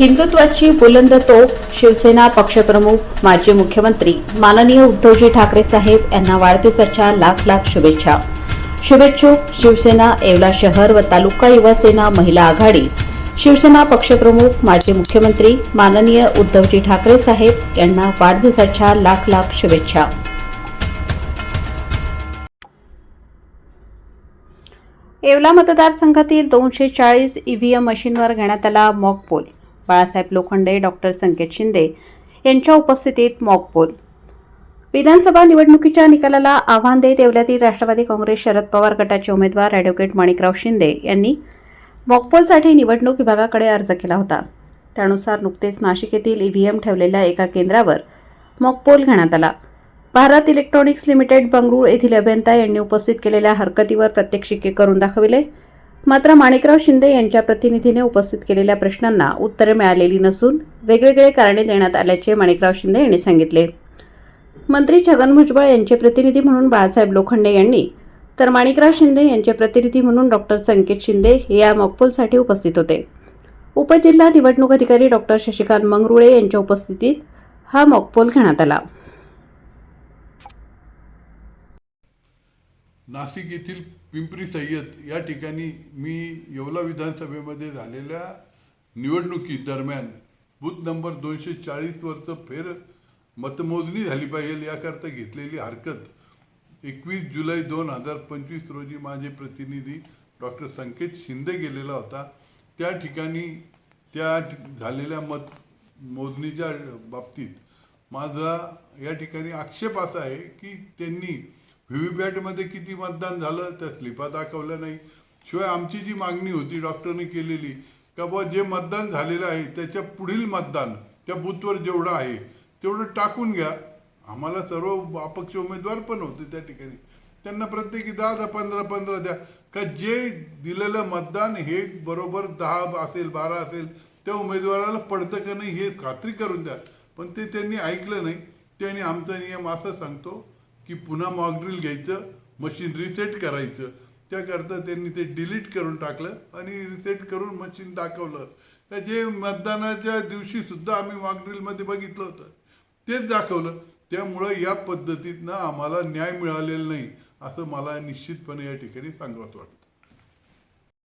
हिंदुत्वाची बुलंद तोफ शिवसेना पक्षप्रमुख माजी मुख्यमंत्री माननीय उद्धवजी ठाकरे साहेब यांना वाढदिवसाच्या लाख लाख शुभेच्छा. शुभेच्छुक शिवसेना येवला शहर व तालुका युवा सेना महिला आघाडी. शिवसेना पक्षप्रमुख माजी मुख्यमंत्री माननीय उद्धवजी ठाकरे साहेब यांना वाढदिवसाच्या लाख लाख शुभेच्छा. येवला मतदारसंघातील दोनशे चाळीस ईव्हीएम मशीनवर घेण्यात आला mock poll Balasaheb Lokhande doctor Sanket Shinde यांच्या उपस्थितीत मॉकपोल. विधानसभा निवडणुकीच्या निकालाला आव्हान देत येवल्यातील राष्ट्रवादी काँग्रेस शरद पवार गटाचे उमेदवार ॲडव्होकेट माणिकराव शिंदे यांनी मॉकपोलसाठी निवडणूक विभागाकडे अर्ज केला होता. त्यानुसार नुकतेच नाशिक येथील ईव्हीएम ठेवलेल्या एका केंद्रावर मॉकपोल घेण्यात आला. भारत इलेक्ट्रॉनिक्स लिमिटेड बंगळूर येथील अभियंता यांनी उपस्थित केलेल्या हरकतीवर प्रात्यक्षिके करून दाखविले. मात्र माणिकराव शिंदे यांच्या प्रतिनिधीने उपस्थित केलेल्या प्रश्नांना उत्तरे मिळालेली नसून वेगवेगळे कारणे देण्यात आल्याचे माणिकराव शिंदे यांनी सांगितले. मंत्री छगन भुजबळ यांचे प्रतिनिधी म्हणून बाळासाहेब लोखंडे यांनी तर माणिकराव शिंदे यांचे प्रतिनिधी म्हणून डॉक्टर संकेत शिंदे हे या मॉकपोलसाठी उपस्थित होते. उपजिल्हा निवडणूक अधिकारी डॉक्टर शशिकांत मंगरुळे यांच्या उपस्थितीत हा मॉकपोल घेण्यात आला. नाशिक येथील पिंपरी सय्यद या ठिकाणी मी येवला विधानसभेमध्ये झालेल्या निवडणुकी दरम्यान बूथ नंबर दोनशे चाळीसवरचं फेर मतमोजणी झाली पाहिजे याकरता घेतलेली हरकत एकवीस जुलै दोन हजार पंचवीस रोजी माझे प्रतिनिधी डॉक्टर संकेत शिंदे गेलेला होता. त्या ठिकाणी त्या झालेल्या मत मोजणीच्या बाबतीत माझा या ठिकाणी आक्षेप असा आहे की त्यांनी व्हीव्हीपॅटमध्ये किती मतदान झालं त्या स्लिपा दाखवल्या नाही. शिवाय आमची जी मागणी होती डॉक्टरने केलेली का बुवा जे मतदान झालेलं आहे त्याच्या पुढील मतदान त्या बूथवर जेवढं आहे तेवढं टाकून घ्या. आम्हाला सर्व अपक्ष उमेदवार पण होते त्या ठिकाणी. त्यांना प्रत्येकी दहा दहा पंधरा पंधरा द्या. का जे दिलेलं मतदान हे बरोबर दहा असेल बारा असेल त्या उमेदवाराला पडतं का नाही हे खात्री करून द्या. पण ते त्यांनी ऐकलं नाही. त्यांनी आमचा नियम असं सांगतो की पुन्हा मॉकड्रिल घ्यायचं मशीन रिसेट करायचं. त्याकरता त्यांनी ते डिलीट करून टाकलं आणि रिसेट करून मशीन दाखवलं. तर जे मतदानाच्या दिवशी सुद्धा आम्ही मॉकड्रिलमध्ये बघितलं होतं. तेच दाखवलं. त्यामुळं या पद्धतीतनं आम्हाला न्याय मिळालेला नाही असं मला निश्चितपणे या ठिकाणी सांगावं वाटतं.